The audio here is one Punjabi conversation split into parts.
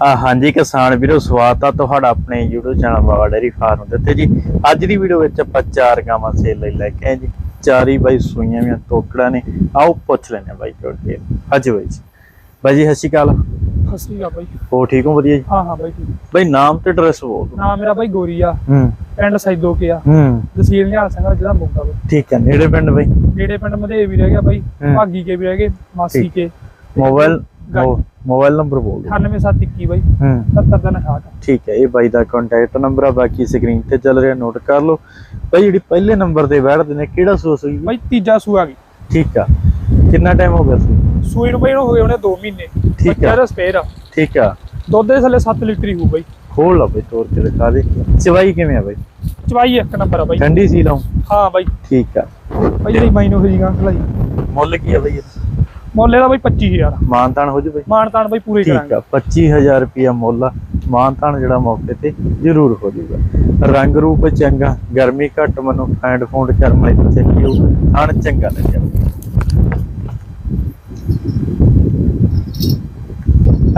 ਹਾਂਜੀ ਕਿਸਾਨ ਵੀਰੋ ਸਵਾਗਤ ਆ ਤੁਹਾਡਾ ਆਪਣੇ YouTube channel Baba dairy farm ਦੇ ਉੱਤੇ ਜੀ। ਅੱਜ ਦੀ ਵੀਡੀਓ ਵਿੱਚ ਆਪਾਂ ਚਾਰ ਗਾਵਾਂ ਸੇਲ ਲਈ ਲੈ ਕੇ ਆਏ ਜੀ। ਚਾਰੀ ਬਾਈ ਸੂਈਆਂ ਵੀਆਂ ਤੋਕੜਾ ਨੇ। ਆਓ ਪੁੱਛ ਲੈਣੇ ਬਾਈ ਜੋੜ ਕੇ ਹਾਂਜੀ ਬਾਈ ਜੀ। ਬਾਈ ਜੀ ਸਤਿ ਸ਼੍ਰੀ ਅਕਾਲ। ਆ ਬਾਈ। ਹੋ ਠੀਕ ਹੋ ਵਧੀਆ ਜੀ? ਹਾਂ ਹਾਂ ਬਾਈ ਬਾਈ ਨਾਮ ਤੇ ਐਡਰੈਸ ਬੋਲ ਦਿਓ। ਨਾਮ ਮੇਰਾ ਬਾਈ ਗੋਰੀ ਆ ਹੂੰ। ਪਿੰਡ ਸੈਦੋ ਕੇ ਆ। ਹੂੰ। ਤਹਿਸੀਲ ਨਿਹਾਲ ਸਿੰਘ ਜਿਹੜਾ ਮੁੱਗਾ ਬਾਈ। ਠੀਕ ਹੈ ਨੇੜੇ ਪਿੰਡ ਬਾਈ? ਨੇੜੇ ਪਿੰਡ ਮਧੇ ਵੀ ਰਹਿ ਗਿਆ ਬਾਈ। ਭਾਗੀ ਕੇ ਵੀ ਰਹਿ ਗਏ ਮਾਸੀ ਠੀਕ। ਕੇ। ਮੋਬਾਈਲ। ਮੋਬਾਈਲ ਨੰਬਰ ਬੋਲ ਦਿਓ। 98721 ਬਾਈ। ਹੂੰ। 7060 ਠੀਕ ਹੈ ਇਹ ਬਾਈ ਦਾ ਕੰਟੈਕਟ ਨੰਬਰ ਆ ਬਾਕੀ ਸਕਰੀਨ ਤੇ ਚੱਲ ਰਿਹਾ ਨੋਟ ਕਰ ਲਓ। ਬਾਈ ਜਿਹੜੀ ਪਹਿਲੇ ਨੰਬਰ ਤੇ ਬੈਠਦੇ ਨੇ ਕਿਹੜਾ ਸੂਸ ਹੋਈ ਬਾਈ ਤੀਜਾ ਸੂਆ ਗਈ। ਠੀਕ ਆ। ਕਿੰਨਾ ਟਾਈਮ ਹੋ ਗਿਆ ਸੀ? ਸੂਈ ਨੂੰ ਬਾਈ ਨੂੰ ਹੋ ਗਏ ਉਹਨੇ 2 ਮਹੀਨੇ। ਠੀਕ ਆ। ਦਾ ਸਪੇਅਰ ਆ। ਠੀਕ ਆ। ਦੁੱਧ ਦੇ ਥੱਲੇ 7 ਲੀਟਰ ਹੀ ਹੋਊ ਬਾਈ। ਖੋਲ ਲਾ ਬਈ ਤੋੜ ਕੇ ਦਿਖਾ ਦੇ। ਚਵਾਈ ਕਿਵੇਂ ਆ ਬਈ? ਚਵਾਈ ਇੱਕ ਨੰਬਰ ਆ ਬਾਈ। ਠੰਡੀ ਸੀ ਲਾਉਂ। ਹਾਂ ਬਾਈ। ਠੀਕ ਆ। ਬਾਈ ਜਿਹੜੀ ਮਾਈ ਨੂੰ ਹੋਈ ਗਾਂ ਖਲਾਈ। ਮੁੱਲ ਕੀ ਆ ਬਈ ਇਹਦਾ? ਮੁੱਲ ਇਹਦਾ ਬਾਈ 25000 ਮਾਨਤਾਨ ਹੋ ਜੂ ਬਈ। ਮਾਨ ਤਾਨ ਬਾਈ ਪੂਰੇ ਠੀਕ ਕਰਾਂਗੇ। ਆ 25000 ਰੁਪਿਆ ਮੁੱਲ ਮਾਨਤਾਨ ਜਿਹੜਾ ਮੌਕੇ ਤੇ ਜ਼ਰੂਰ ਹੋ ਜੂਗਾ। ਰੰਗ ਰੂਪ ਚੰਗਾ ਗਰਮੀ ਘੱਟ ਮਨੂੰ ਫੈਂਡ ਫੂੰਡ ਲਈ ਤੇ ਚੱਕੀ ਹੋਊ ਥਣ ਚੰਗਾ ਲੱਗਿਆ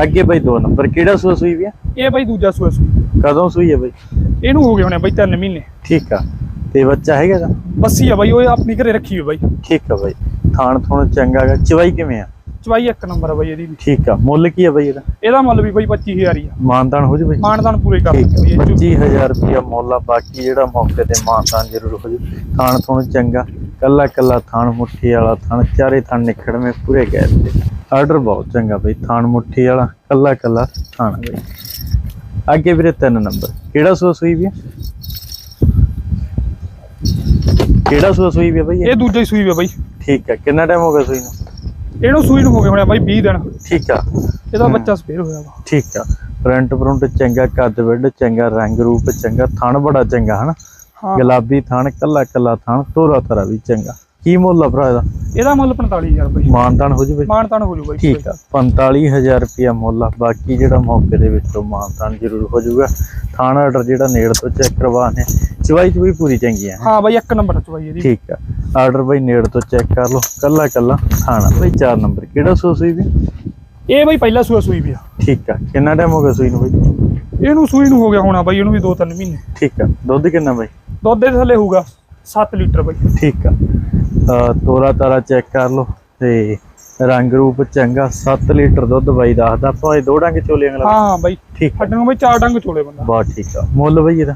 ਅੱਗੇ ਬਈ ਦੋ ਨੰਬਰ ਕਿਹੜਾ ਸੂਆ ਸੂਈ ਵੀ ਆ? ਇਹ ਬਾਈ ਦੂਜਾ ਸੂਆ ਸੂਈ। ਕਦੋਂ ਸੂਈ ਹੈ ਬਈ? ਇਹਨੂੰ ਹੋ ਗਏ ਹੋਣੇ ਬਾਈ 3 ਮਹੀਨੇ। ਠੀਕ ਆ ਤੇ ਬੱਚਾ ਹੈਗਾ ਇਹਦਾ? ਬੱਸੀ ਆ ਬਾਈ ਉਹ ਆਪਣੀ ਘਰੇ ਰੱਖੀ ਹੋਈ ਬਾਈ। ਠੀਕ ਆ ਬਈ। ਥਾਣ ਥੁਣ ਚੰਗਾ ਗਾ ਚਵਾਈ ਕਿਵੇਂ ਆ? ਚਵਾਈ ਇੱਕ ਨੰਬਰ ਆ ਬਾਈ ਇਹਦੀ ਵੀ। ਠੀਕ ਆ। ਮੁੱਲ ਕੀ ਆ ਬਈ ਇਹਦਾ? ਇਹਦਾ ਮੁੱਲ ਵੀ ਬਾਈ 25000 ਹੀ ਆ। ਮਾਨਤਾਨ ਹੋ ਜੂ ਬਈ? ਮਾਨਦਾਨ ਪੂਰੇ ਕਰ ਦਿੰਦੇ ਆ ਬਈ ਇਹ 'ਚੋਂ। 25000 ਰੁਪਇਆ ਮੁੱਲ ਆ। ਬਾਕੀ ਜਿਹੜਾ ਮੌਕੇ ਤੇ ਮਾਨਤਾਨ ਜ਼ਰੂਰ ਹੋ ਜੂ। ਥਾਣ ਥੁਣ ਚੰਗਾ। ਕੱਲਾ ਕੱਲਾ ਥਾਣ ਮੁੱਠੀ ਵਾਲਾ ਥਾਣ ਚਾਰੇ ਥਾਣ ਨਿਖੜਵੇਂ ਪੂਰੇ ਗਏ ਤੇ ਆਰਡਰ ਬਹੁਤ ਚੰਗਾ ਬਈ। ਥਾਣ ਮੁੱਠੀ ਵਾਲਾ ਕੱਲਾ ਕੱਲਾ ਥਾਣ ਬਈ। ਅੱਗੇ ਵੀਰੇ ਤਿੰਨ ਨੰਬਰ। ਕਿਹੜਾ ਸੂਆ ਸੂਈ ਵੀ? ਕਿਹੜਾ ਸੂਆ ਸੂਈ ਵੀ ਬਈ ਇਹ? ਇਹ ਦੂਜਾ ਹੀ ਸੂਈ ਵੇ ਬਾਈ। ਠੀਕ ਆ ਕਿੰਨਾ ਟਾਈਮ ਹੋ ਗਿਆ ਸੂਈ ਨੂੰ? ਇਹਨੂੰ ਸੂਈ ਨੂੰ ਹੋ ਗਏ ਹੋਣੇ ਬਾਈ 20 ਦਿਨ। ਠੀਕ ਆ। ਇਹਦਾ। ਬੱਚਾ ਸਪੇਅਰ ਹੋਇਆ ਵਾ। ਠੀਕ ਆ। ਫਰੰਟ ਫਰੰਟ ਚੰਗਾ ਕੱਦ ਵਿੱਡ ਚੰਗਾ ਰੰਗ ਰੂਪ ਚੰਗਾ ਥਣ ਬੜਾ ਚੰਗਾ ਹਨਾ? ਹਾਂ। ਗੁਲਾਬੀ ਥਣ ਕੱਲਾ ਕੱਲਾ ਥਣ ਤੋਰਾ ਤਰਾ ਵੀ ਚੰਗਾ। ਕੀ ਮੁੱਲ ਆ ਭਰਾ ਇਹਦਾ? ਇਹਦਾ ਮੁੱਲ 45000 ਬਾਈ ਮਾਨਤਾਨ ਹੋ ਜੂਵੇ ਮਾਨਤਾਨ ਹੋ ਜੂ ਬਾਈ। ਠੀਕ ਆ। 45000 ਰੁਪਿਆ ਮੁੱਲ ਆ। ਬਾਕੀ ਜਿਹੜਾ ਮੌਕੇ ਦੇ ਵਿੱਚੋਂ ਮਾਨਤਾਨ ਜ਼ਰੂਰ ਹੋ ਜਾਊਗਾ ਥਾਣਾ ਆਰਡਰ ਜਿਹੜਾ ਨੇੜ ਤੋਂ ਚੈੱਕ ਕਰਵਾਣੇ ਚਵਾਈ ਚੁਈ ਪੂਰੀ ਚੰਗੀ ਆ ਹਾਂ? ਬਾਈ ਇੱਕ ਨੰਬਰ ਚਵਾਈ ਇਹਦੀ। ਠੀਕ ਆ। ਆਰਡਰ ਬਈ ਨੇੜ ਤੋਂ ਚੈੱਕ ਕਰ ਲਓ ਕੱਲਾ ਕੱਲਾ ਥਾਣਾ ਬਈ 4 ਨੰਬਰ ਕਿਹੜਾ ਸੂਸੀ ਵੀ? ਇਹ ਬਾਈ ਪਹਿਲਾ ਸੂਆ ਸੂਈ ਵੀ ਆ। ਠੀਕ ਆ ਕਿੰਨਾ ਟਾਈਮ ਹੋ ਗਿਆ ਸੂਈ ਨੂੰ ਬਈ? ਇਹਨੂੰ ਸੂਈ ਨੂੰ ਹੋ ਗਿਆ ਹੋਣਾ ਬਾਈ ਇਹਨੂੰ ਵੀ 2-3 ਮਹੀਨੇ। ਠੀਕ ਆ ਦੁੱਧ ਕਿੰਨਾ ਬਈ? ਦੁੱਧ ਦੇ ਥੱਲੇ ਹੋਊਗਾ 7 ਲੀਟਰ ਬਾਈ। ਠੀਕ ਆ। ਤੋਰਾ ਤਾਰਾ ਚੈੱਕ ਕਰ ਲਓ ਤੇ ਰੰਗ ਰੂਪ ਚੰਗਾ 7 ਲੀਟਰ ਦੁੱਧ ਬਾਈ ਦੱਸਦਾ। ਭਾਵੇਂ ਦੋ ਡੰਗ ਚੋਲੇ ਅਗਲਾ ਹਾਂ ਬਾਈ ਠੀਕ ਨੂੰ ਬਾਈ ਚਾਰ ਡੰਗ ਚੋਲੇ ਬੰਦਾ। ਬਹੁਤ ਠੀਕ ਆ। ਮੁੱਲ ਬਈ ਇਹਦਾ?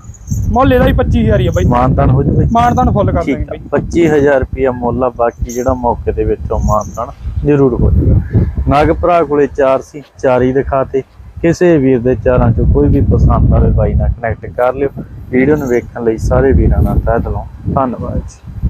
ਮੁੱਲ ਇਹਦਾ ਹੀ 25000 ਹੀ ਆ ਬਾਈ। ਮਾਨਤਾਨ ਹੋ ਜੂ। ਬਈ ਮਾਨਦਾਨ ਫੁੱਲ ਕਰ ਦਾਂਗੇ ਬਾਈ। 25000 ਰੁਪਿਆ ਮੁੱਲ ਆ ਬਾਕੀ ਜਿਹੜਾ ਮੌਕੇ ਦੇ ਵਿੱਚੋਂ ਮਾਨਤਾਨ ਜ਼ਰੂਰ ਹੋ ਜਾਊਗਾ। ਨਾਗ ਭਰਾ ਕੋਲੇ ਚਾਰ ਸੀ ਚਾਰ ਹੀ ਦਿਖਾਤੇ। ਕਿਸੇ ਵੀਰ ਦੇ ਚਾਰਾਂ ਚੋਂ ਕੋਈ ਵੀ ਪਸੰਦ ਆਵੇ ਬਾਈ ਨਾਲ ਕਨੈਕਟ ਕਰ ਲਿਓ। ਵੀਡੀਓ ਨੂੰ ਵੇਖਣ ਲਈ ਸਾਰੇ ਵੀਰਾਂ ਦਾ ਤਹਿ ਦਿਲੋਂ ਧੰਨਵਾਦ ਜੀ।